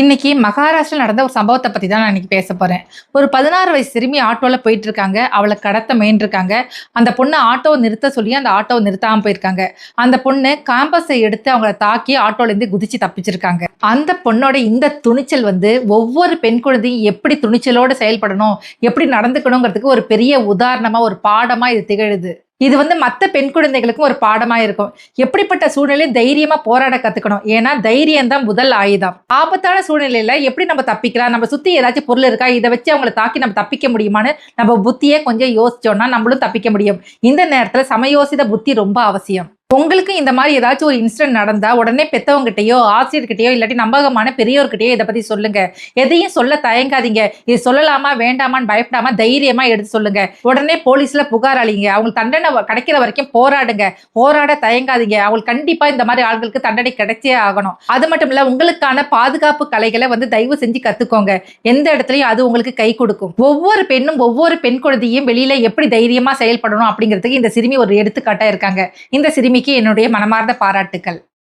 இன்னைக்கு மகாராஷ்டிரா நடந்த ஒரு சம்பவத்தை பத்தி தான் நான் இன்னைக்கு பேச போறேன். ஒரு பதினாறு வயசு சிறுமி ஆட்டோல போயிட்டு இருக்காங்க அவளை கடத்த முயன்றிருக்காங்க. அந்த பொண்ணு ஆட்டோவை நிறுத்த சொல்லி அந்த ஆட்டோவை நிறுத்தாம போயிருக்காங்க. அந்த பொண்ணு கேம்பஸை எடுத்து அவங்கள தாக்கி ஆட்டோல இருந்து குதிச்சு தப்பிச்சிருக்காங்க. அந்த பொண்ணோட இந்த துணிச்சல் வந்து ஒவ்வொரு பெண் குழந்தையும் எப்படி துணிச்சலோட செயல்படணும் எப்படி நடந்துக்கணுங்கிறதுக்கு ஒரு பெரிய உதாரணமா ஒரு பாடமா இது திகழுது. இது வந்து மற்ற பெண் குழந்தைகளுக்கும் ஒரு பாடமாக இருக்கும். எப்படிப்பட்ட சூழ்நிலையும் தைரியமா போராட கத்துக்கணும்? ஏன்னா தைரியம் தான் முதல் ஆயுதம். ஆபத்தான சூழ்நிலையில எப்படி நம்ம தப்பிக்கலாம்? நம்ம சுத்தி ஏதாச்சும் பொருள் இருக்கா? இதை வச்சு அவங்கள தாக்கி நம்ம தப்பிக்க முடியுமான்னு நம்ம புத்தியே கொஞ்சம் யோசிச்சோம்னா நம்மளும் தப்பிக்க முடியும். இந்த நேரத்தில் சமயோசித புத்தி ரொம்ப அவசியம். உங்களுக்கு இந்த மாதிரி ஏதாச்சும் ஒரு இன்சிடென்ட் நடந்தா உடனே பெற்றவங்ககிட்டயோ ஆசிரியர்கிட்டயோ இல்லாட்டி நம்பகமான பெரியோர்கிட்டயோ இதை பத்தி சொல்லுங்க. எதையும் சொல்ல தயங்காதீங்க. இது சொல்லலாமா வேண்டாமான்னு பயப்படாம தைரியமா எடுத்து சொல்லுங்க. உடனே போலீஸ்ல புகார் அளிங்க. அவங்களுக்கு தண்டனை கிடைக்கிற வரைக்கும் போராடுங்க. போராட தயங்காதீங்க. அவங்களுக்கு கண்டிப்பா இந்த மாதிரி ஆட்களுக்கு தண்டனை கிடைச்சே ஆகணும். அது மட்டும் இல்ல உங்களுக்கான பாதுகாப்பு கலைகளை வந்து தயவு செஞ்சு கத்துக்கோங்க. எந்த இடத்துலையும் அது உங்களுக்கு கை கொடுக்கும். ஒவ்வொரு பெண்ணும் ஒவ்வொரு பெண் குழந்தையும் வெளியில எப்படி தைரியமா செயல்படணும் அப்படிங்கிறதுக்கு இந்த சிறுமி ஒரு எடுத்துக்காட்டாக இருக்காங்க. இந்த சிறுமி என்னுடைய மனமார்ந்த பாராட்டுக்கள்.